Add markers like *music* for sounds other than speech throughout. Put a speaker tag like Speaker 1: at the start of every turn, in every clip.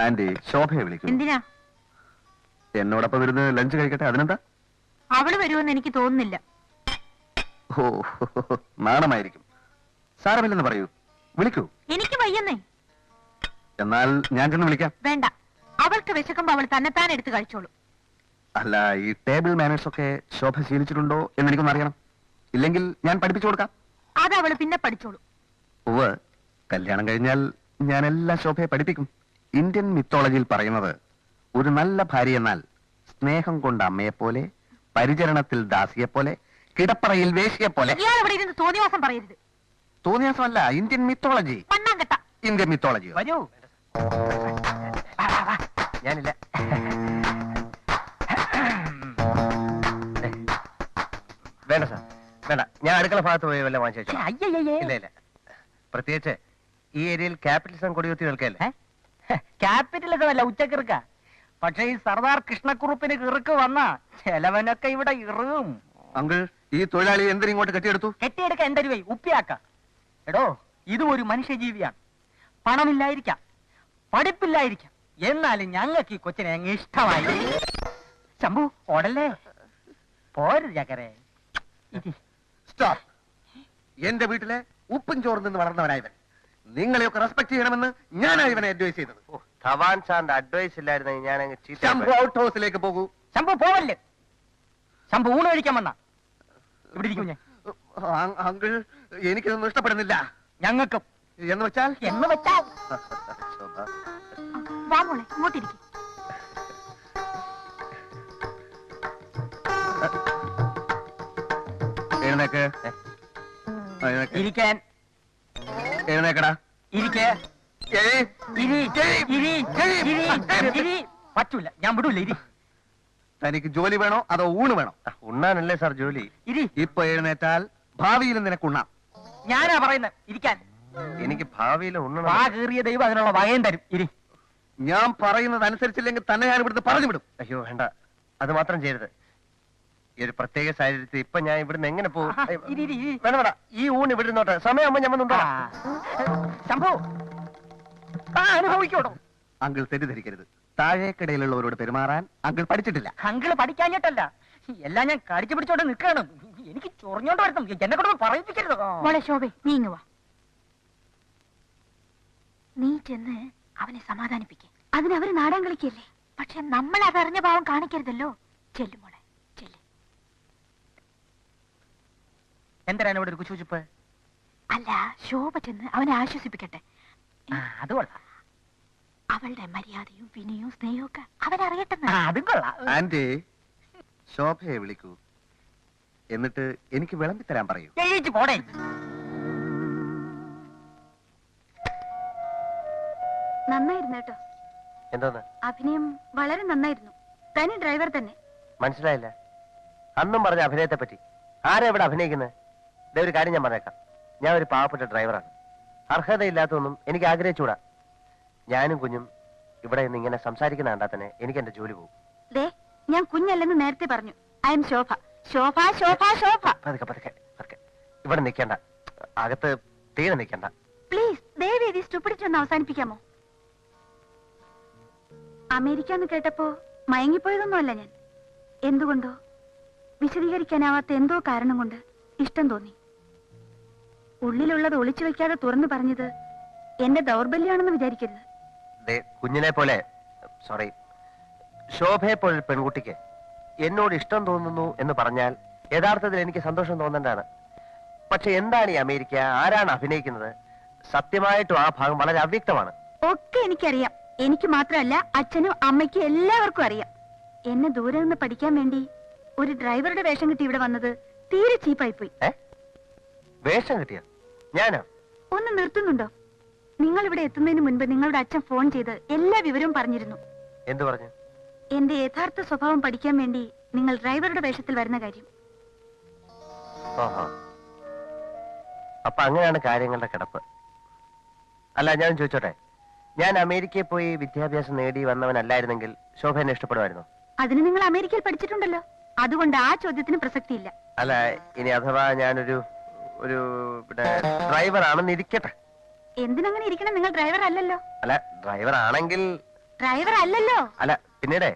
Speaker 1: Anti ശോഭയെ വിളിക്കും.
Speaker 2: എന്തിനാ?
Speaker 1: എന്നോടൊപ്പം ഇരുന്ന് ലഞ്ച് കഴിക്കട്ടെ? അതിനെന്താ?
Speaker 2: അവൾ വരുമെന്ന് എനിക്ക് തോന്നുന്നില്ല.
Speaker 1: ഓ നാണമായിരിക്കും. സാരമില്ലെന്ന് പറയൂ. വിളിക്കൂ.
Speaker 2: എനിക്ക് വയ്യെന്നേ.
Speaker 1: എന്നാൽ ഞാൻ ചെന്ന് വിളിക്കാം.
Speaker 2: വേണ്ട. അവൾക്ക് വിശക്കുമ്പോ അവൾ തന്നെത്താൻ എടുത്ത് കഴിച്ചോളൂ.
Speaker 1: അല്ല ഈ ടേബിൾ മാനേഴ്സ് ഒക്കെ ശോഭ ശീലിച്ചിട്ടുണ്ടോ എന്ന് എനിക്കൊന്ന് അറിയണം. ഇല്ലെങ്കിൽ ഞാൻ പഠിപ്പിച്ചു കൊടുക്കാം.
Speaker 2: അത് അവൾ പിന്നെ പഠിച്ചോളൂ.
Speaker 1: ഉവ് കല്യാണം കഴിഞ്ഞാൽ ഞാൻ എല്ലാ ശോഭയെ പഠിപ്പിക്കും. ഇന്ത്യൻ മിത്തോളജിയിൽ പറയുന്നത് ഒരു നല്ല ഭാര്യ എന്നാൽ സ്നേഹം കൊണ്ട് അമ്മയെ പോലെ പരിചരണത്തിൽ ദാസിയെ പോലെ കിടപ്പറയിൽ വേശിയെ പോലെ.
Speaker 2: ഇയാൾ ഇവിടെ ഇരുന്ന് തോന്നിവാസം പറയരുത്.
Speaker 1: തോന്നിയാസമല്ല ഇന്ത്യൻ മിത്തോളജി
Speaker 2: മണ്ണാങ്കട്ട
Speaker 1: ഇന്ത്യൻ മിത്തോളജി
Speaker 3: വരൂ. വാ, വാ, വാ. ഞാനില്ല. വേണ്ട സാർ. വേണ്ട. ഞാൻ അടുക്കള ഭാഗത്ത് പോയി വല്ല വാങ്ങിച്ചു ഇല്ല ഇല്ല. പ്രത്യേകിച്ച് ഈ ഏരിയയിൽ ക്യാപിറ്റലിസം കൊടിയുത്തി നിൽക്കല്ലേ?
Speaker 4: ക്യാപിറ്റലിസം അല്ല ഉച്ചക്കിറുക്ക. പക്ഷെ ഈ സർദാർ കൃഷ്ണക്കുറുപ്പിന് കിറുക്ക് വന്ന ചെലവനൊക്കെ ഇവിടെ ഇറുകും.
Speaker 1: അങ്കിൾ ഈ തൊഴിലാളി എന്തിനിങ്ങോട്ട് കെട്ടിയെടുത്തു?
Speaker 4: കെട്ടിയെടുക്ക എന്റെ രൂപ ഉപ്പിയാക്ക. എടോ ഇതും ഒരു മനുഷ്യജീവിയാണ്. പണമില്ലായിരിക്കാം. പഠിപ്പില്ലായിരിക്കാം. എന്നാലും ഞങ്ങൾക്ക് ഈ കൊച്ചിനെ അങ്ങ് ഇഷ്ടമായി. ശംഭു ഓടല്ലേ? പോര ചക്കരെ
Speaker 1: സ്റ്റോപ്പ്. എന്റെ വീട്ടിലെ ഉപ്പും ചോറും നിന്ന് വളർന്നവനായവൻ. നിങ്ങളെയൊക്കെ റെസ്പെക്ട് ചെയ്യണമെന്ന് ഞാനാണ് ഇവനെ അഡ്വൈസ് ചെയ്തത്.
Speaker 3: ഓ, ധവാൻ സാറിന്റെ അഡ്വൈസ് ഇല്ലായിരുന്നെങ്കിൽ ഞാൻ അങ്ങ്
Speaker 1: ശംഭു ഔട്ട് ഹൗസിലേക്ക് പോകൂ.
Speaker 4: ശംഭു പോവല്ലേ? ശംഭു ഊണ് കഴിക്കാൻ വന്ന. ഇവിടെ ഇരിക്കും ഞാൻ.
Speaker 1: അങ്കിൾ എനിക്കിതൊന്നും ഇഷ്ടപ്പെടുന്നില്ല.
Speaker 4: ഞങ്ങൾക്കും.
Speaker 1: എന്ന് വെച്ചാൽ?
Speaker 4: എന്ന് വെച്ചാൽ?
Speaker 2: വാ മോളെ ഇങ്ങോട്ടിരിക്കും
Speaker 1: എഴുന്നേക്ക്.
Speaker 4: ഇരിക്കാൻ
Speaker 1: എഴുന്നേക്കടാ.
Speaker 4: ഇരിക്കേ പറ്റൂല. ഞാൻ വിടൂല ഇരി.
Speaker 1: തനിക്ക് ജോലി വേണോ അതോ ഊണ് വേണോ?
Speaker 3: ഉണ്ണാനല്ലേ സാർ ജോലി?
Speaker 4: ഇരി.
Speaker 1: ഇപ്പൊ എഴുന്നേറ്റാൽ ഭാവിയിൽ നിനക്ക് ഉണ്ണാം
Speaker 4: ഞാനാ പറയുന്നത്. ഇരിക്കാൻ.
Speaker 3: എനിക്ക് ഭാവിയിൽ ഉണ്ണണം.
Speaker 4: വാ കീറിയ ദൈവം അതിനുള്ള വകയും തരും. ഇരി.
Speaker 1: ഞാൻ പറയുന്നത് അനുസരിച്ചില്ലെങ്കിൽ തന്നെ ഞാൻ ഇവിടുത്തെ പറഞ്ഞു വിടും.
Speaker 3: അയ്യോ വേണ്ട. അത് മാത്രം ചെയ്യരുത്. ഈ ഒരു പ്രത്യേക സാഹചര്യത്തിൽ ഇപ്പൊ ഞാൻ ഇവിടുന്ന് എങ്ങനെ പോകും?
Speaker 4: ആഹാ, ഇരി, ഇരി, ഇരി.
Speaker 3: വേണ്ട വേണ്ട. ഈ ഊണ് ഇവിടെ നോട്ടെ സമയമാകുമ്പോ ഞാൻ വന്നുണ്ടോ
Speaker 4: ആ. ശംഭു. ആ അനുഭവിക്കോടോ.
Speaker 1: അങ്കിൾ തെറ്റിദ്ധരിക്കരുത്. താഴേക്കിടയിലുള്ളവരോട് പെരുമാറാൻ അങ്കിൾ പഠിച്ചിട്ടില്ല.
Speaker 4: അങ്കിൾ പഠിക്കാഞ്ഞിട്ടല്ല. എല്ലാം ഞാൻ കടിച്ചു പിടിച്ചോണ്ട് നിൽക്കണം എനിക്ക് ചൊറിഞ്ഞോണ്ട് വരുത്തും എന്നെ കൂടെ പറയിപ്പിക്കരുത്.
Speaker 2: മോളെ ശോഭെ നീ ഇങ്ങ് വാ. നീ ചെന്ന് അവനെ സമാധാനിപ്പിക്കേ. അതിനവര് നാടൻ കളിക്കല്ലേ? പക്ഷെ നമ്മൾ അതറിഞ്ഞ ഭാവം കാണിക്കരുതല്ലോ. ചെല്ലു മോളെ ചെല്ലു
Speaker 4: എന്തിനാണ് ഇവിടെ ഒരു കുശുചിപ്പ്
Speaker 2: അല്ല ശോഭ ചെന്ന് അവനെ ആശ്വസിപ്പിക്കട്ടെ.
Speaker 4: ആ, അത് കൊള്ളാം.
Speaker 2: അവളുടെ മര്യാദയും വിനയവും സ്നേഹവും ഒക്കെ അവനറിയട്ടെ
Speaker 4: ആ, അതും കൊള്ളാം.
Speaker 1: ആന്റി ശോഭയെ വിളിക്കൂ. എന്നിട്ട് എനിക്ക് വിളമ്പി തരാൻ പറയൂ.
Speaker 4: ജയിച്ചു പോടേ
Speaker 2: നന്നായിരുന്നു കേട്ടോ.
Speaker 3: എന്തോന്ന്?
Speaker 2: അഭിനയം വളരെ നന്നായിരുന്നു. തനി ഡ്രൈവർ തന്നെ.
Speaker 3: മനസ്സിലായില്ല. അന്നും പറഞ്ഞ അഭിനയത്തെ പറ്റി ആരാ ഇവിടെ അഭിനയിക്കുന്നത് ഒരു കാര്യം ഞാൻ പറഞ്ഞേക്കാം. ഞാൻ ഒരു പാവപ്പെട്ട ഡ്രൈവറാണ്. അർഹതയില്ലാത്തതൊന്നും എനിക്ക് ആഗ്രഹിച്ചുകൂടാ. ഞാനും കുഞ്ഞും ഇവിടെ നിന്ന് ഇങ്ങനെ സംസാരിക്കുന്ന കണ്ടാൽ തന്നെ എനിക്ക് എന്റെ ജോലി പോകും.
Speaker 2: ദേ ഞാൻ കുഞ്ഞല്ലെന്ന് നേരത്തെ പറഞ്ഞു. I am Shobha. ശോഭ ശോഭ ശോഭ.
Speaker 3: പതുക്കെ പതുക്കെ പതുക്കെ. ഇവിടെ നിൽക്കണ്ട. അകത്ത് തീരെ നിൽക്കണ്ട.
Speaker 2: പ്ലീസ് ദയവേദി സ്റ്റുപ്പിഡിറ്റി ഒന്ന് അവസാനിപ്പിക്കാമോ? അമേരിക്ക എന്ന് കേട്ടപ്പോ മയങ്ങിപ്പോയതൊന്നുമല്ല ഞാൻ. എന്തുകൊണ്ടോ? വിശദീകരിക്കാനാവാത്ത എന്തോ കാരണം കൊണ്ട് ഇഷ്ടം തോന്നി. ഉള്ളിലുള്ളത് ഒളിച്ചു വെക്കാതെ തുറന്നു പറഞ്ഞത് എന്റെ ദൗർബല്യമാണെന്ന് വിചാരിക്കരുത്.
Speaker 3: കുഞ്ഞിനെ പോലെ സോറി ശോഭയെ പോലെ പെൺകുട്ടിക്ക് എന്നോട് ഇഷ്ടം തോന്നുന്നു എന്ന് പറഞ്ഞാൽ യഥാർത്ഥത്തിൽ എനിക്ക് സന്തോഷം തോന്നേണ്ടതാണ്. പക്ഷെ എന്താണ് ഈ അമേരിക്ക? ആരാണ് അഭിനയിക്കുന്നത്? സത്യമായിട്ടും ആ ഭാഗം വളരെ അവ്യക്തമാണ്.
Speaker 2: ഒക്കെ എനിക്കറിയാം. എനിക്ക് മാത്രമല്ല അച്ഛനും അമ്മയ്ക്കും എല്ലാവർക്കും അറിയാം. എന്നെ ദൂരെ നിന്ന് പഠിക്കാൻ വേണ്ടി ഒരു ഡ്രൈവറുടെ വേഷം കിട്ടി ഇവിടെ വന്നത് തീരെ ചീപ്പായി പോയി
Speaker 3: വേഷം കിട്ടിയ? ഞാനോ?
Speaker 2: ഒന്ന് നിർത്തുന്നുണ്ടോ? നിങ്ങൾ ഇവിടെ എത്തുന്നതിന് മുൻപ് നിങ്ങളുടെ അച്ഛൻ ഫോൺ ചെയ്ത് എല്ലാ വിവരവും പറഞ്ഞിരുന്നു.
Speaker 3: എന്തു പറഞ്ഞു?
Speaker 2: എന്റെ യഥാർത്ഥ സ്വഭാവം പഠിക്കാൻ വേണ്ടി നിങ്ങൾ ഡ്രൈവറുടെ വേഷത്തിൽ വരുന്ന കാര്യം.
Speaker 3: അപ്പൊ അങ്ങനെയാണ് കാര്യങ്ങളുടെ കിടപ്പ്. അല്ല ഞാൻ ചോദിച്ചോട്ടെ. ഞാൻ അമേരിക്കയിൽ പോയി വിദ്യാഭ്യാസം നേടി വന്നവനല്ലായിരുന്നെങ്കിൽ ശോഭ എന്നെ ഇഷ്ടപ്പെടുമായിരുന്നു?
Speaker 2: അതിന് നിങ്ങൾ അമേരിക്കയിൽ പഠിച്ചിട്ടുണ്ടല്ലോ. അതുകൊണ്ട് ആ ചോദ്യത്തിന് പ്രസക്തിയില്ല.
Speaker 3: അല്ല ഇനി അഥവാ ഞാനൊരു ഒരു പിന്നെ ഡ്രൈവർ ആണെന്ന് ഇരിക്കട്ടെ.
Speaker 2: എന്തിനങ്ങനെ ഇരിക്കണം? നിങ്ങൾ ഡ്രൈവർ അല്ലല്ലോ
Speaker 3: അല്ല ഡ്രൈവർ ആണെങ്കിൽ
Speaker 2: ഡ്രൈവർ അല്ലല്ലോ
Speaker 3: അല്ല പിന്നീടേ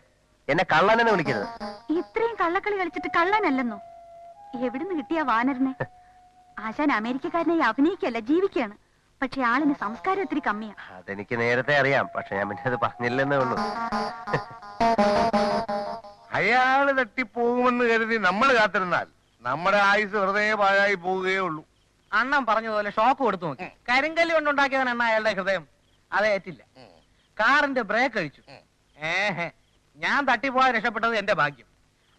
Speaker 3: എന്നെ കള്ളനെന്ന് വിളിക്കരുത്.
Speaker 2: ഇത്രയും കള്ളക്കളി കളിച്ചിട്ട് കള്ളനല്ലെന്നോ? എവിടുന്ന് കിട്ടിയ വാനറിനെ? ആശാൻ അമേരിക്കക്കാരനെ അഭിനയിക്കല്ല ജീവിക്കാണ് പക്ഷെ ആളിന് സംസ്കാരം ഒത്തിരി കമ്മിയാ.
Speaker 3: അതെനിക്ക് നേരത്തെ അറിയാം പക്ഷെ ഞാൻ പിന്നെ അത് പറഞ്ഞില്ലെന്നേ ഉള്ളൂ.
Speaker 5: അയാൾ തട്ടിപ്പോകുമെന്ന് കരുതി നമ്മൾ കാത്തിരുന്നാൽ നമ്മുടെ ആയുസ് വെറുതെ പാഴായി പോവുകയേ ഉള്ളൂ.
Speaker 6: അണ്ണൻ പറഞ്ഞതുപോലെ ഷോക്ക് കൊടുത്തു നോക്കി. കരിങ്കല്ല് കൊണ്ടുണ്ടാക്കിയതാണ് അണ്ണ അയാളുടെ ഹൃദയം. അത് ഏറ്റില്ല. കാറിന്റെ ബ്രേക്ക് അഴിച്ചു. ഏഹേ ഞാൻ തട്ടിപ്പോയാൽ രക്ഷപ്പെട്ടത് എന്റെ ഭാഗ്യം.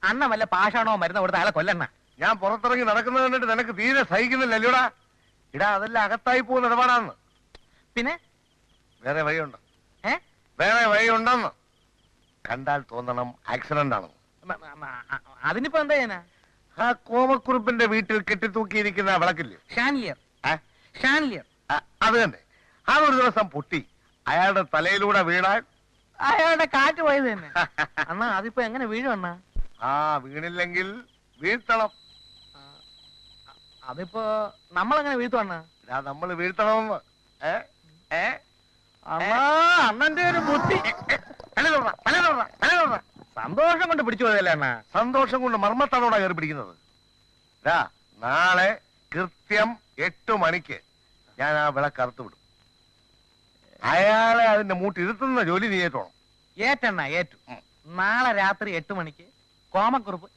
Speaker 6: അണ്ണൻ വല്ല പാഷാണോ മരുന്ന് കൊടുത്ത അയാളെ കൊല്ലണ്ണ
Speaker 5: ഞാൻ പുറത്തിറങ്ങി നടക്കുന്നത് കണ്ടിട്ട് നിനക്ക് തീരെ സഹിക്കുന്നില്ല സഹിക്കുന്നില്ലല്ലോടാ ഇടാ അതെല്ലാം അകത്തായി പോകുന്ന ഇടപാടാന്ന്.
Speaker 6: പിന്നെ?
Speaker 5: വേറെ വഴിയുണ്ട്?
Speaker 6: ഏ?
Speaker 5: വേറെ വഴിയുണ്ടെന്ന്. കണ്ടാൽ തോന്നണം ആക്സിഡന്റ് ആണെന്ന്.
Speaker 6: അതിനിപ്പോ എന്താ ചെയ്യാനാ?
Speaker 5: ആ കോമക്കുറുപ്പിന്റെ വീട്ടിൽ കെട്ടിത്തൂക്കിയിരിക്കുന്ന ആ വിളക്കില്ലേ?
Speaker 6: ഷാൻലിയർ
Speaker 5: ആ,
Speaker 6: ഷാൻലിയർ
Speaker 5: ആ, അത് തന്നെ. അതൊരു ദിവസം പൊട്ടി. അയാളുടെ തലയിലൂടെ വീണാൽ?
Speaker 6: അയാളുടെ കാറ്റ് പോയത് തന്നെ. അണ്ണാ അതിപ്പോ എങ്ങനെ വീഴും അണ്ണാ?
Speaker 5: ആ വീണില്ലെങ്കിൽ വീഴ്ത്തണം.
Speaker 6: അതിപ്പോ നമ്മളെങ്ങനെ വീഴ്ത്തും അണ്ണാ?
Speaker 5: ഇതാ നമ്മൾ വീഴ്ത്തണമെന്ന് ഏ? ഏ?
Speaker 6: അണ്ണാ അണ്ണന്റെ ഒരു ബുദ്ധി.
Speaker 5: തല തൊട, തല തൊട, തല തൊട.
Speaker 6: സന്തോഷം കൊണ്ട് പിടിച്ചു പോയതല്ലേ അണ്ണാ?
Speaker 5: സന്തോഷം കൊണ്ട് മർമ്മത്താണോടാ കയറി പിടിക്കുന്നത്? ദാ, നാളെ കൃത്യം എട്ട് മണിക്ക് ഞാൻ ആ വിളക്ക് അറുത്ത് വിടും. അയാളെ അതിന്റെ മൂട്ടിരുത്തുന്ന ജോലി നീ ഏറ്റോണം
Speaker 6: ഏറ്റണ്ണ ഏറ്റു. നാളെ രാത്രി എട്ട് മണിക്ക് കോമക്കുറുപ്പ്.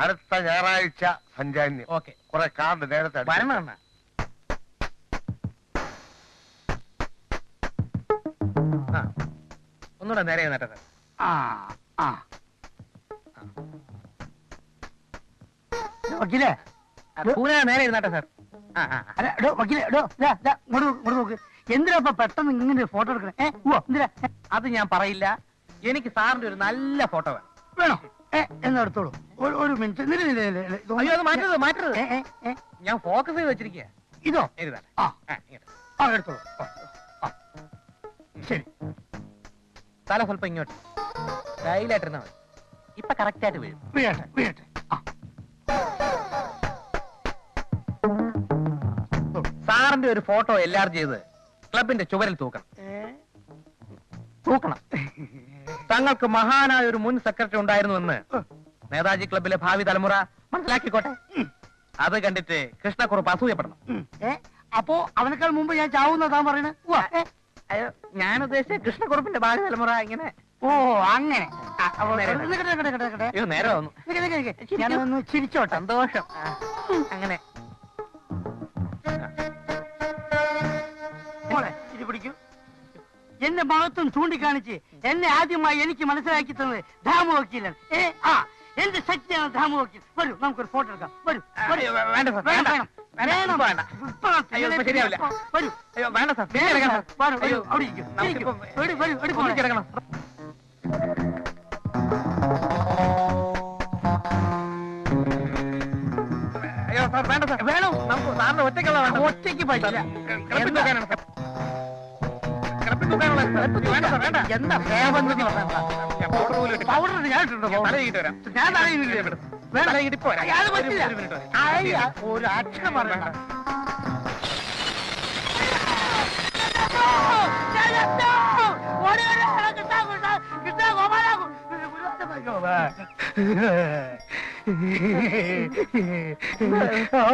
Speaker 5: അടുത്ത ഞായറാഴ്ച സഞ്ചാന്യം
Speaker 6: ഓക്കെ.
Speaker 5: കുറെ കാണ്ട് നേരത്തെ വരണ
Speaker 6: വരണം അണ്ണാ. ആ. ഒന്നുകൂടെ നേരെ നേട്ടെ സാർ
Speaker 7: ആ ആ വക്കീലേ.
Speaker 6: പൂനെ നേരെ ഇരുന്നാട്ടെ സാർ.
Speaker 7: അല്ല വക്കീലേ ഇങ്ങോട്ട് ഇങ്ങോട്ട് നോക്ക്. എന്തിനാ ഇപ്പൊ പെട്ടെന്ന് ഇങ്ങനെ ഫോട്ടോ എടുക്കണേ? ഏ ഓ എന്തിനാ?
Speaker 6: അത് ഞാൻ പറയില്ല. എനിക്ക് സാറിന്റെ ഒരു നല്ല ഫോട്ടോ വേണം.
Speaker 7: വേണോ? ഏ എന്നാ എടുത്തോളൂ. ഒരു- മിനിറ്റ്.
Speaker 6: അയ്യോ അത് മാറ്റരുത് മാറ്റരുത്. ഞാൻ ഫോക്കസ് ചെയ്ത് വെച്ചിരിക്കുക
Speaker 7: ഇതോ?
Speaker 6: എഴുതാട്ടെ
Speaker 7: ആ. എടുത്തോളൂ. ശരി.
Speaker 6: തല സ്വല്പം ഇങ്ങോട്ട്. മതി. ഇപ്പൊ കറക്റ്റ് ആയിട്ട് വീഴും
Speaker 7: വീഴട്ടെ വീഴട്ടെ ആ.
Speaker 6: സാറിന്റെ ഒരു ഫോട്ടോ എല്ലാവരും ചെയ്ത് ക്ലബിന്റെ ചുവരിൽ തൂക്കണം. തൂക്കണം. തങ്ങൾക്ക് മഹാനായ ഒരു മുൻ സെക്രട്ടറി ഉണ്ടായിരുന്നു എന്ന് നേതാജി ക്ലബിലെ ഭാവി തലമുറ മനസ്സിലാക്കിക്കോട്ടെ? അത് കണ്ടിട്ട് കൃഷ്ണക്കുറുപ്പ് അസൂയപ്പെടണം.
Speaker 7: അപ്പോ അവനേക്കാൾ മുമ്പ് ഞാൻ ചാവുന്നതാ പറയണേ?
Speaker 6: ഞാൻ ഉദ്ദേശിച്ച കൃഷ്ണക്കുറുപ്പിന്റെ ഭാവി തലമുറ ഇങ്ങനെ
Speaker 7: ഓ അങ്ങനെ. ഞാനൊന്ന് ചിരിച്ചോട്ടെ.
Speaker 6: സന്തോഷം. അങ്ങനെ.
Speaker 7: പിടിക്കൂ. എന്റെ മഹത്വം ചൂണ്ടിക്കാണിച്ച് എന്നെ ആദ്യമായി എനിക്ക് മനസ്സിലാക്കി തന്നത് ധാമു വക്കീലൻ ഏ ആ എന്റെ ശക്തിയാണ് ധാമു വക്കീൽ വരൂ നമുക്കൊരു ഫോട്ടോ എടുക്കാം. വരൂ.
Speaker 6: വേണ്ട വേണ്ട.
Speaker 7: വേണം.
Speaker 6: വേണ്ട, ശരിയാവില്ല.
Speaker 7: വരൂ.
Speaker 6: വേണ്ട സാർ.
Speaker 7: വരൂ, അവിടെ ഇരിക്കൂ.
Speaker 6: അയ്യോ സാർ വേണ്ട സാർ.
Speaker 7: വേണം?
Speaker 6: നമുക്ക് സാറിന് ഒറ്റയ്ക്കുള്ള വേണ്ട.
Speaker 7: ഒറ്റയ്ക്ക് പറ്റില്ല.
Speaker 6: കിടപ്പിൽ തൂക്കാനാണ് സാർ. കിടപ്പിൽ തൂക്കാനുള്ള വേണ്ട സാർ വേണ്ട.
Speaker 7: എന്താ? പറഞ്ഞാ
Speaker 6: ഞാൻ പൗഡർ പോലും ഇട്ടില്ല.
Speaker 7: പൗഡർ ഞാൻ ഇട്ടിട്ടുണ്ടോ
Speaker 6: ഞാൻ തല
Speaker 7: പൗഡർ?
Speaker 6: ചീകിട്ട് വരാം.
Speaker 7: ഞാൻ തലയിൽ
Speaker 6: വേണ്ട. തല ഇടിപ്പ് വരാം.
Speaker 7: അത്. അയ്യ, ഒരു അക്ഷരം പറയണ്ട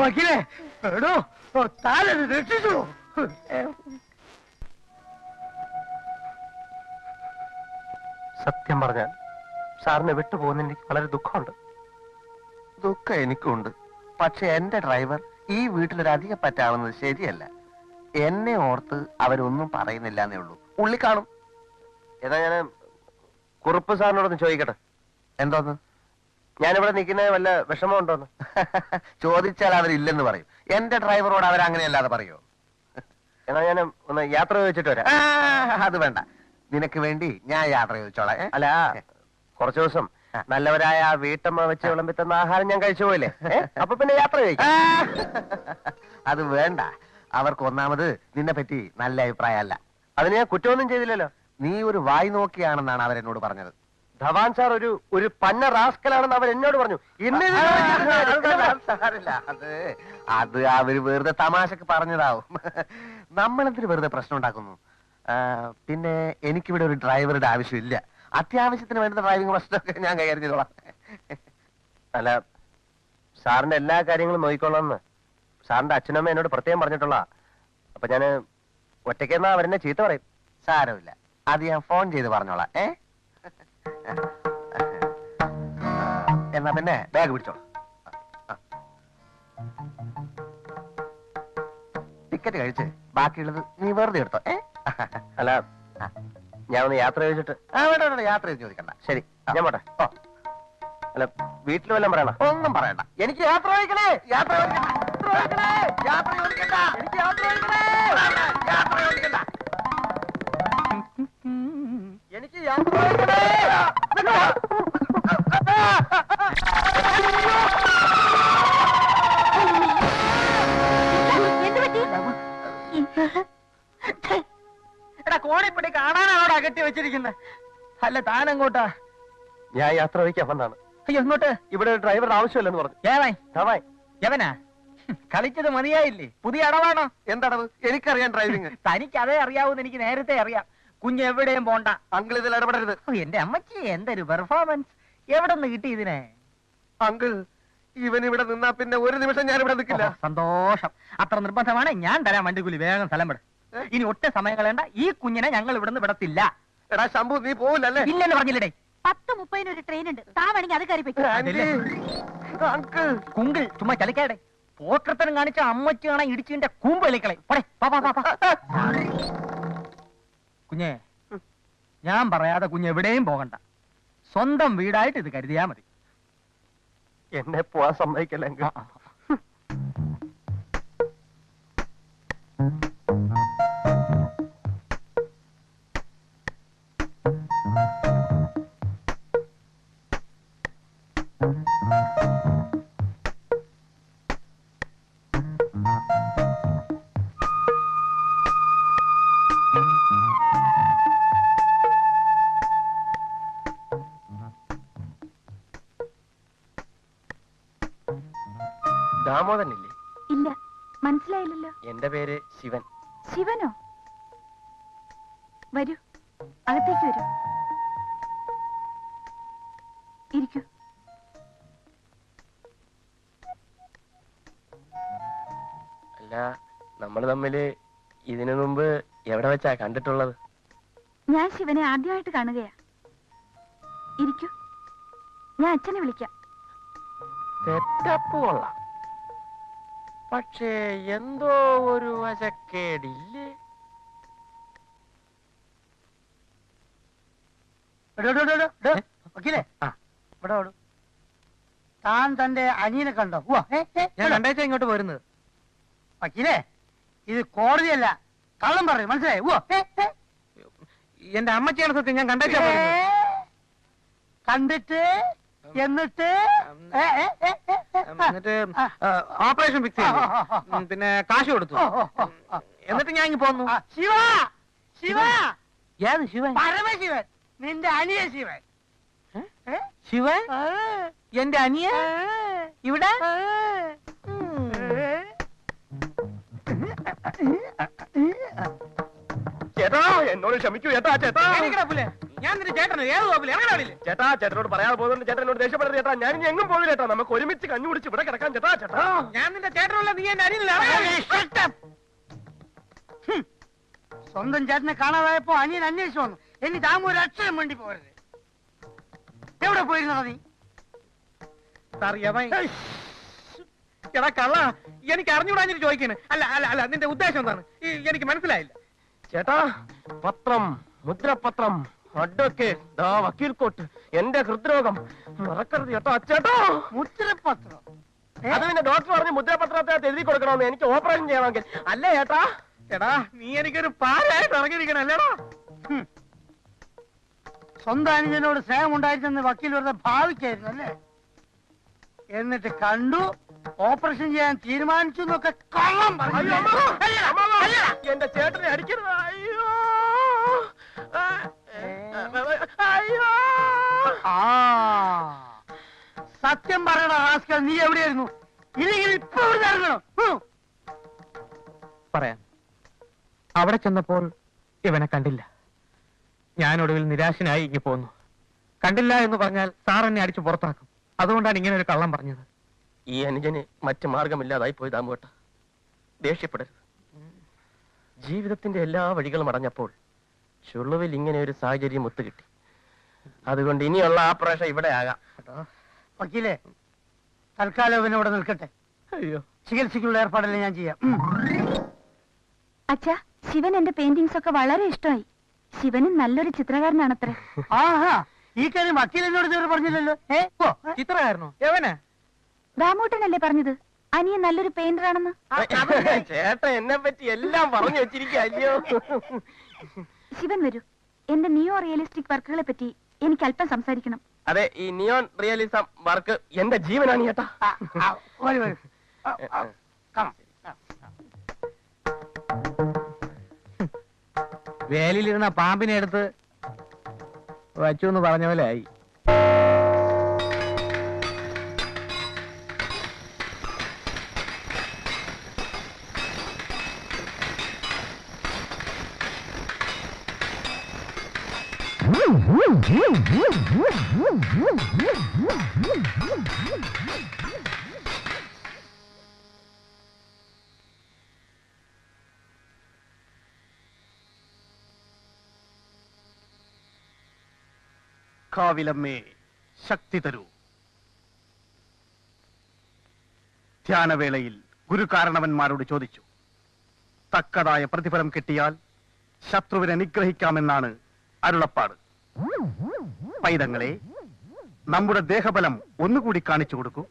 Speaker 7: വക്കീലേ എടോ രക്ഷിച്ചു?
Speaker 3: സത്യം പറഞ്ഞാൽ സാറിനെ വിട്ടുപോകുന്ന എനിക്ക് വളരെ ദുഃഖമുണ്ട്. ദുഃഖം എനിക്കുണ്ട്. പക്ഷെ എന്റെ ഡ്രൈവർ ഈ വീട്ടിലൊരു അധികം പറ്റാവുന്നത് ശരിയല്ല. എന്നെ ഓർത്ത് അവരൊന്നും പറയുന്നില്ല എന്നേ ഉള്ളൂ. ഉള്ളി കാണും. ഏതാ ഞാൻ കുറുപ്പ് സാറിനോടൊന്ന് ചോദിക്കട്ടെ. എന്തോന്ന്? ഞാനിവിടെ നിൽക്കുന്നത് വല്ല വിഷമം ഉണ്ടോന്ന്? *laughs* ചോദിച്ചാൽ അവരില്ലെന്ന് പറയും. എന്റെ ഡ്രൈവറോട് അവരങ്ങനെയല്ലാതെ പറയോ? എന്നാ ഞാൻ ഒന്ന് യാത്ര ചോദിച്ചിട്ട് വരാം. അത് വേണ്ട. നിനക്ക് വേണ്ടി ഞാൻ യാത്ര ചോദിച്ചോളാം അല്ല കുറച്ചു ദിവസം നല്ലവരായ ആ വീട്ടമ്മ വെച്ച് വിളമ്പിത്തുന്ന ആഹാരം ഞാൻ കഴിച്ചു പോയില്ലേ? *laughs* അപ്പൊ പിന്നെ യാത്ര ചോദിക്കാം. *laughs* അത് വേണ്ട. അവർക്ക് ഒന്നാമത് നിന്നെ പറ്റി നല്ല അഭിപ്രായമല്ല. അതിന് ഞാൻ കുറ്റമൊന്നും ചെയ്തില്ലല്ലോ. നീ ഒരു വായി നോക്കിയാണെന്നാണ് അവരെന്നോട് പറഞ്ഞത്. ധവാൻ സാർ ഒരു ഒരു പന്ന റാസ്കലാണെന്ന് അവർ എന്നോട് പറഞ്ഞു. ഇന്ന്. അത് അത് അവർ വെറുതെ തമാശക്ക് പറഞ്ഞതാവും. നമ്മളെന്തിന് വെറുതെ പ്രശ്നം ഉണ്ടാക്കുന്നു?
Speaker 8: പിന്നെ എനിക്കിവിടെ ഒരു ഡ്രൈവറുടെ ആവശ്യമില്ല. അത്യാവശ്യത്തിന് വേണ്ട ഡ്രൈവിംഗ് പ്രശ്നമൊക്കെ ഞാൻ കൈകാര്യം ചെയ്തോളാം. അല്ല സാറിന്റെ എല്ലാ കാര്യങ്ങളും നോക്കിക്കോളാം സാറിന്റെ അച്ഛനമ്മ എന്നോട് പ്രത്യേകം പറഞ്ഞിട്ടുള്ള അപ്പൊ ഞാൻ ഒറ്റയ്ക്കെന്നാ അവരെന്നെ ചീത്ത പറയും? സാരമില്ല. അത് ഞാൻ ഫോൺ ചെയ്ത് പറഞ്ഞോളാം. ഏ? എന്നാ പിന്നെ ബാഗ് പിടിച്ചോ. ടിക്കറ്റ് കഴിച്ച് ബാക്കിയുള്ളത് നീ വെറുതെ എടുത്തോ ഏ? അല്ല ഞാൻ ഒന്ന് യാത്ര ചോദിച്ചിട്ട്. ആ വേണ്ട വേണ്ട യാത്ര ചെയ്ത് ചോദിക്കണ്ട. ശരി ഞാൻ പോട്ടെ. ഓ. അല്ല വീട്ടിൽ വല്ലതും പറയണ? ഒന്നും പറയണ്ട. എനിക്ക് യാത്ര ചോദിക്കണേ. യാത്ര ചോദിക്കണ്ട. യാത്ര ചോദിക്കണ്ട. എനിക്ക് യാത്ര ചോദിക്കണേ. യാത്ര ചോദിക്കണ്ട. എനിക്ക് യാത്ര ചോദിക്കണേ.
Speaker 4: അല്ല താനെങ്ങോട്ടാ?
Speaker 8: ഞാൻ യാത്ര ചോദിക്കാൻ വന്നാണ്.
Speaker 4: അയ്യോ എങ്ങോട്ട്?
Speaker 8: ഇവിടെ ഡ്രൈവർ ആവശ്യമില്ലെന്ന് പറഞ്ഞു.
Speaker 4: ഏവായി
Speaker 8: ദാവായി
Speaker 4: യവനാ കളിച്ചത് മതിയായില്ലേ? പുതിയ അടവാണോ?
Speaker 8: എന്തടവ്? എനിക്കറിയാം ഡ്രൈവിംഗ്
Speaker 4: തനിക്ക് അതേ അറിയാവൂന്ന് എനിക്ക് നേരത്തെ അറിയാം. കുഞ്ഞ് എവിടെയും പോണ്ട.
Speaker 8: അങ്കിൾ ഇതിൽ ഇടപെടരുത്.
Speaker 4: ഓ, എന്റെ അമ്മച്ചി എന്തൊരു പെർഫോമൻസ് എവിടെ നിന്ന് കിട്ടി ഇതിനെ?
Speaker 8: അങ്കിൾ ഇവൻ ഇവിടെ നിന്നാ പിന്നെ ഒരു നിമിഷം ഞാൻ ഇവിടെ നിൽക്കില്ല
Speaker 4: സന്തോഷം. അത്ര നിർബന്ധമാണ്. ഞാൻ തരാം വണ്ടിക്കൂലി. വേഗം സ്ഥലം വിട്. ഇനി ഒറ്റ സമയം കളയണ്ട. ഈ കുഞ്ഞിനെ ഞങ്ങൾ ഇവിടുന്ന് വിടത്തില്ല.
Speaker 8: എടാ ശംഭു നീ പോവില്ലല്ലേ?
Speaker 4: ഇല്ലെന്ന് പറഞ്ഞില്ലേ
Speaker 2: പത്ത് മുപ്പതിന് ഒരു ട്രെയിൻ ഉണ്ട്. താ വേണമെങ്കിൽ അത് കയറി
Speaker 8: അങ്കിൾ.
Speaker 4: കുങ്കിൾ ചുമ്മാ ചലിക്കാടെ പോക്കർത്തനം കാണിച്ച അമ്മച്ചി കാണാൻ ഇടിച്ചിന്റെ കൂമ്പ് കളിക്കളെ പോടെ പാ, പാ, പാ, പാ. കുഞ്ഞേ ഞാൻ പറയാതെ കുഞ്ഞ് എവിടെയും പോകണ്ട. സ്വന്തം വീടായിട്ട് ഇത് കരുതിയാ മതി.
Speaker 8: എന്നെ പോവാൻ സമ്മതിക്കല്ല വെച്ചാ കണ്ടിട്ടുള്ളത്?
Speaker 2: ഞാൻ ശിവനെ ആദ്യമായിട്ട് കാണുകയാ. ഇരിക്കൂ. ഞാൻ അച്ഛനെ വിളിക്കാം.
Speaker 8: കൊള്ളാം. പക്ഷേ എന്തോ ഒരു വശക്കേടില്ലേ?
Speaker 7: താൻ തന്റെ അനിയനെ കണ്ടോ?
Speaker 4: ഞാൻ. രണ്ടാഴ്ച ഇങ്ങോട്ട് പോരുന്നത്.
Speaker 7: വക്കീലേ ഇത് കോടതിയല്ല. കള്ളം പറയും മനസ്സിലായി? ഓ.
Speaker 4: എന്റെ അമ്മച്ചിയാണ് സത്യം ഞാൻ
Speaker 7: ഏ, കണ്ടിട്ട് എന്നിട്ട്?
Speaker 4: എന്നിട്ട്. ഓപ്പറേഷൻ ഫിക്സ് ചെയ്തു. പിന്നെ കാശ് കൊടുത്തു. എന്നിട്ട് ഞാൻ ഇങ്ങ് പോന്നു.
Speaker 7: ശിവ! ശിവ!
Speaker 4: ഏത് ശിവൻ?
Speaker 7: പരമശിവൻ. നിന്റെ അനിയ ശിവൻ.
Speaker 4: ശിവൻ? എന്റെ അനിയ ഇവിടെ?
Speaker 8: ചേട്ടാ എന്നോട് ക്ഷമിക്കൂ ചേട്ടാ ചേട്ടാ.
Speaker 4: ഞാൻ ചേട്ടന് ഏത് എങ്ങനെ
Speaker 8: ചേട്ടാ ചേട്ടനോട് പറയാതെ പോകുന്നുണ്ട്. ചേട്ടനോട് ദേഷ്യപ്പെടുന്നത് ചേട്ടാ. ഞാൻ ഇനി എങ്ങും പോകില്ല ചേട്ടാ. നമുക്ക് ഒരുമിച്ച് കഞ്ഞു കുടിച്ച് ഇവിടെ കിടക്കാം ചേട്ടാ ചേട്ടാ.
Speaker 4: ഞാൻ നിന്റെ ചേട്ടനുള്ള നീ എന്റെ അനിയനില്ല.
Speaker 7: സ്വന്തം ചേട്ടനെ കാണാതായപ്പോ അനിയൻ അന്വേഷിച്ചു വന്നു. ഇനി താമ ഒരു അക്ഷരം വേണ്ടി പോരുത് എവിടെ പോയിരുന്നോ നീ?
Speaker 4: അറിയാമേ? എടാ കള്ള എനിക്ക് അറിഞ്ഞുകൂടാഞ്ഞിട്ട് ചോദിക്കാണ്. അല്ല അല്ല അല്ല നിന്റെ ഉദ്ദേശം എന്താണ്? എനിക്ക് മനസ്സിലായില്ല.
Speaker 8: ചേട്ടാ പത്രം മുദ്രപത്രം അഡ്വക്കേറ്റ് ദാ വക്കീൽ കോട്ട് എന്റെ ഹൃദ്രോഗം. മറക്കരുത് ചേട്ടാ. ചേട്ടാ!
Speaker 7: മുദ്രപത്രം?
Speaker 8: അത് പിന്നെ ഡോക്ടർ പറഞ്ഞു മുദ്രപത്രത്തെ എഴുതി കൊടുക്കണമെന്ന് എനിക്ക് ഓപ്പറേഷൻ ചെയ്യണമെങ്കിൽ. അല്ലേ ചേട്ടാ?
Speaker 4: എടാ നീ എനിക്കൊരു പാലായിട്ട് ഇറങ്ങിയിരിക്കണം അല്ലേടാ.
Speaker 7: സ്വന്തം അനുജനോട് സ്നേഹം ഉണ്ടായിരുന്നെന്ന് വക്കീൽ വെറുതെ ഭാവിക്കായിരുന്നു അല്ലേ? എന്നിട്ട് കണ്ടു ഓപ്പറേഷൻ ചെയ്യാൻ തീരുമാനിച്ചു എന്നൊക്കെ കള്ളം പറഞ്ഞു.
Speaker 8: എന്റെ ചേട്ടനെ അടിക്കരുത്. അയ്യോ. ആ, അയ്യോ.
Speaker 7: ആ. സത്യം പറയണ റാസ്കൽ നീ എവിടെയായിരുന്നു? ഇല്ലെങ്കിൽ ഇപ്പൊ ഇവിടെ ഇറങ്ങണം.
Speaker 4: പറയാം. അവിടെ ചെന്നപ്പോൾ
Speaker 6: ഇവനെ കണ്ടില്ല. ഞാൻ ഒടുവിൽ നിരാശനായി ഇങ്ങി പോന്നു. കണ്ടില്ല എന്ന് പറഞ്ഞാൽ സാർ എന്നെ അടിച്ചു പുറത്താക്കും. അതുകൊണ്ടാണ് ഇങ്ങനെ ഒരു കള്ളം പറഞ്ഞത്.
Speaker 8: ഈ അനുജന് മറ്റു മാർഗമില്ലാതായി പോയി ദാമുവേട്ട ദേഷ്യപ്പെടരുത്. ജീവിതത്തിന്റെ എല്ലാ വഴികളും അടഞ്ഞപ്പോൾ ചുളുവിൽ ഇങ്ങനെ ഒരു സാഹചര്യം ഒത്തുകിട്ടി. അതുകൊണ്ട് ഇനിയുള്ള ആ പ്രേക്ഷ ഇവിടെ ആകാം.
Speaker 7: വക്കീലേ തൽക്കാലം ഇവിടെ നിൽക്കട്ടെ.
Speaker 6: അയ്യോ.
Speaker 7: ചികിത്സയ്ക്കുള്ള ഏർപ്പാടെല്ലാം ഞാൻ ചെയ്യാം.
Speaker 2: അച്ഛാ ശിവൻ എന്റെ പെയിന്റിങ്സ് ഒക്കെ വളരെ ഇഷ്ടമായി. ശിവനും നല്ലൊരു ചിത്രകാരനാണത്രേ.
Speaker 7: ആഹാ ഈ കാര്യം വക്കീലിനോട് പറഞ്ഞില്ലല്ലോ. ഏ?
Speaker 6: ചിത്രകാരനോ? എവനെ?
Speaker 2: ദാമൂട്ടനല്ലേ പറഞ്ഞത്? അനിയൻ നല്ലൊരു പെയിന്റർ ആണെന്ന്
Speaker 8: ചേട്ടൻ എന്നെ പറ്റി എല്ലാം പറഞ്ഞു വെച്ചിരിക്കോ
Speaker 2: ശിവൻ വരൂ. എന്റെ നിയോ റിയലിസ്റ്റിക് വർക്കുകളെ പറ്റി എനിക്ക് അല്പം സംസാരിക്കണം.
Speaker 8: അതെ ഈ നിയോൺ റിയലിസം വർക്ക് എന്റെ ജീവനാണ് ചേട്ടാ.
Speaker 6: വേലിയിലിരുന്ന പാമ്പിനെ എടുത്ത് വച്ചു എന്ന് പറഞ്ഞ പോലെ ആയി.
Speaker 9: കാവിലമ്മേ ശക്തി തരൂ. ധ്യാനവേളയിൽ ഗുരുകാരണവന്മാരോട് ചോദിച്ചു. തക്കതായ പ്രതിഫലം കിട്ടിയാൽ ശത്രുവിനെ നിഗ്രഹിക്കാമെന്നാണ് അരുളപ്പാട്. പൈതങ്ങളെ നമ്മുടെ ദേഹബലം ഒന്നുകൂടി കാണിച്ചു കൊടുക്കൂ.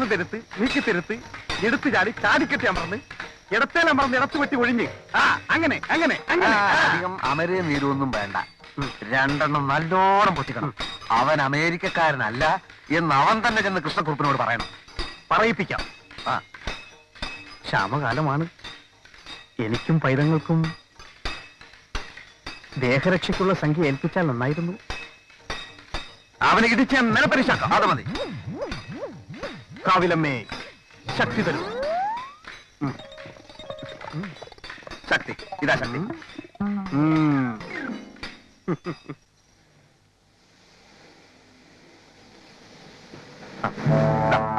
Speaker 9: അമർന്ന് തിരുത്ത് നീക്കി തിരുത്ത് എടുത്തു ചാടി ചാടിക്കെട്ടി അമർന്ന് ഇടത്തേൽ അമർന്ന് ഇടത്ത് വെട്ടി ഒഴിഞ്ഞ്. ആ അങ്ങനെ അങ്ങനെ അങ്ങനെ.
Speaker 3: അധികം അമരേ നീരൊന്നും വേണ്ട. രണ്ടെണ്ണം നല്ലോണം പൊട്ടിക്കണം. അവൻ അമേരിക്കക്കാരനല്ല എന്ന് അവൻ തന്നെ ചെന്ന് കൃഷ്ണക്കുറുപ്പിനോട് പറയണം.
Speaker 9: പറയിപ്പിക്കാം.
Speaker 3: ആ.
Speaker 9: ക്ഷാമകാലമാണ്. എനിക്കും പൈതങ്ങൾക്കും ദേഹരക്ഷയ്ക്കുള്ള സംഖ്യ ഏൽപ്പിച്ചാൽ നന്നായിരുന്നു. അവനെ ഇടിച്ചാൽ നിലപരിശാക്കാം. അത് മതി. കാവിലമ്മേ ശക്തി തരൂ. ശക്തി ഇതാ ശക്തി.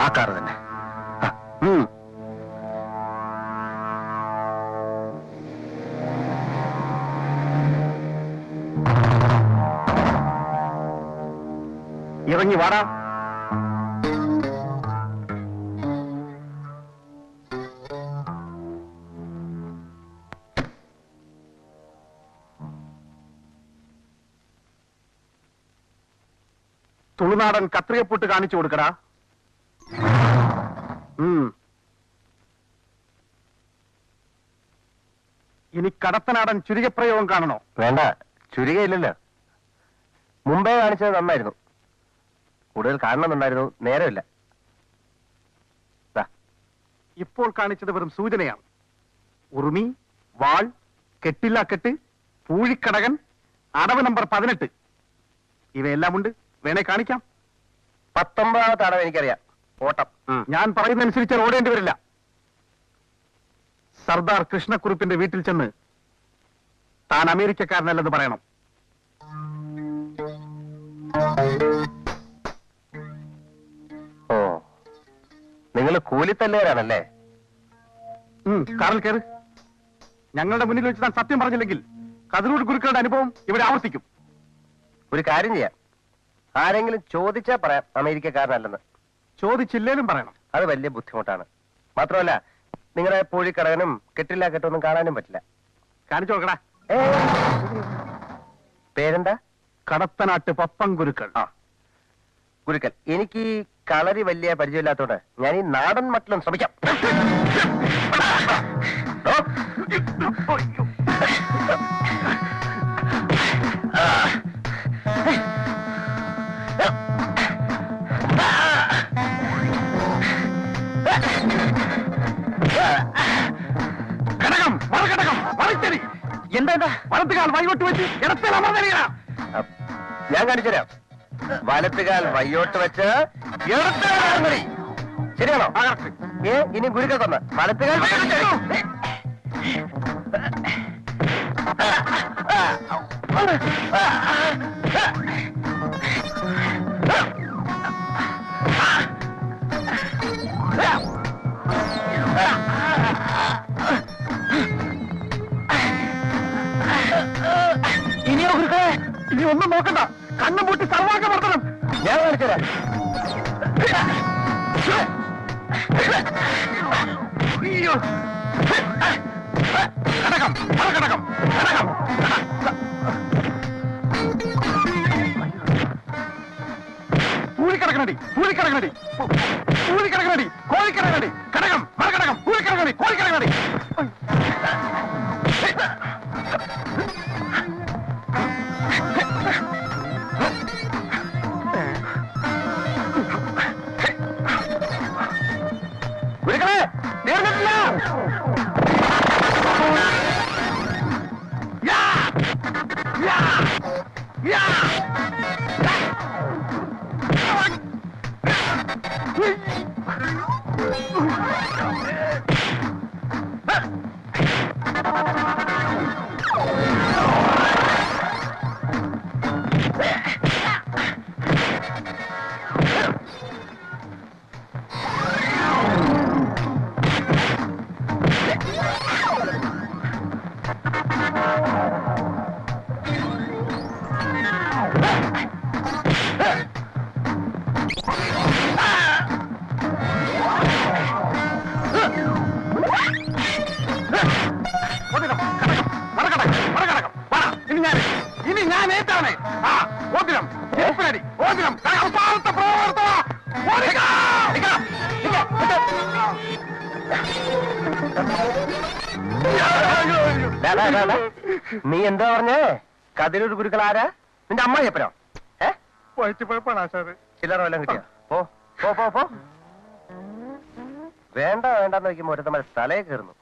Speaker 9: ആ, കാറ് തന്നെ. ഇറങ്ങി വാടാ തുളുനാടൻ കത്രികപ്പൊട്ട് കാണിച്ചു കൊടുക്കടാ. ഇനി കടത്തനാടൻ ചുരികപ്രയോഗം കാണണോ?
Speaker 3: വേണ്ട ചുരികയില്ലല്ലോ. മുമ്പേ കാണിച്ചത് നന്നായിരുന്നു. കൂടുതൽ കാണണമെന്നുണ്ടായിരുന്നു നേരമില്ല.
Speaker 9: ഇപ്പോൾ കാണിച്ചത് വെറും സൂചനയാണ്. ഉറുമി വാൾ കെട്ടില്ല കെട്ട് പൂഴിക്കടകൻ അടവ് നമ്പർ പതിനെട്ട്. ഇവയെല്ലാം ഉണ്ട് വേണേ കാണിക്കാം.
Speaker 3: പത്തൊമ്പതാമത്തെ അടവ് എനിക്കറിയാം. ഓട്ടം.
Speaker 9: ഞാൻ പറയുന്നതനുസരിച്ച് ഓടേണ്ടി വരില്ല. സർദാർ കൃഷ്ണക്കുറുപ്പിന്റെ വീട്ടിൽ ചെന്ന് താൻ അമേരിക്കക്കാരനല്ലെന്ന് പറയണം.
Speaker 3: ഓ. നിങ്ങൾ
Speaker 9: കൂലിത്തല്ലേരാണല്ലേ? കാറിൽ കയറ്. ഞങ്ങളുടെ മുന്നിൽ വെച്ച് താൻ സത്യം പറഞ്ഞില്ലെങ്കിൽ കതിരൂർ ഗുരുക്കളുടെ അനുഭവം ഇവിടെ ആവർത്തിക്കും.
Speaker 3: ഒരു കാര്യം ചെയ്യാം. ആരെങ്കിലും ചോദിച്ചാ പറയാം അമേരിക്കക്കാരനല്ലെന്ന്.
Speaker 9: ചോദിച്ചില്ലേലും പറയണം.
Speaker 3: അത് വലിയ ബുദ്ധിമുട്ടാണ്. മാത്രമല്ല നിങ്ങളുടെ പൂഴിക്കടകനും കെട്ടില്ല കെട്ടൊന്നും കാണാനും പറ്റില്ല.
Speaker 9: കാണിച്ചു
Speaker 3: കൊടുക്കടാ. പേരെന്താ?
Speaker 9: കടത്തനാട്ട് പപ്പം ഗുരുക്കൾ
Speaker 3: ആ ഗുരുക്കൾ എനിക്ക് ഈ കളരി വലിയ പരിചയമില്ലാത്തോണ്ട് ഞാൻ ഈ നാടൻ മട്ടിലും ശ്രമിക്കാം.
Speaker 9: വലത്തുകാൽ
Speaker 3: വയ്യോട്ട് വെച്ച് അരങ്ങടി. ശരിയാണോ? ഏ ഇനി ഗുരുക്കൊന്ന് വലത്തുകാൽ
Speaker 9: ഇനിയോ ഗുരുക്കളെ ഇനി ഒന്നും നോക്കണ്ട. കണ്ണും പൂട്ടി സർവാംഗ വർദ്ധനം.
Speaker 3: ഞാൻ കാണിച്ചുതരാം
Speaker 9: അയ്യോ. കടകം മറുകടകം കടകം പൂഴിക്കടക്കണടി പൂഴിക്കടക്കണടി പൂഴിക്കടക്കണടി കോഴിക്കടക്കണടി.
Speaker 3: നീ എന്താ പറഞ്ഞേ? കതിരൂർ ഗുരുക്കൾ ആരാ? നിന്റെ അമ്മ
Speaker 9: സാറ്.
Speaker 3: ചില്ലറ വല്ലതും കിട്ടിയ? പോ പോ പോ പോ. വേണ്ട വേണ്ടെന്ന് വെക്കുമ്പോ ഒരുത്തമ്മ തലേ കയറുന്നു.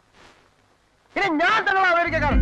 Speaker 3: പിന്നെ ഞാൻ തന്നെ അമേരിക്കക്കാരൻ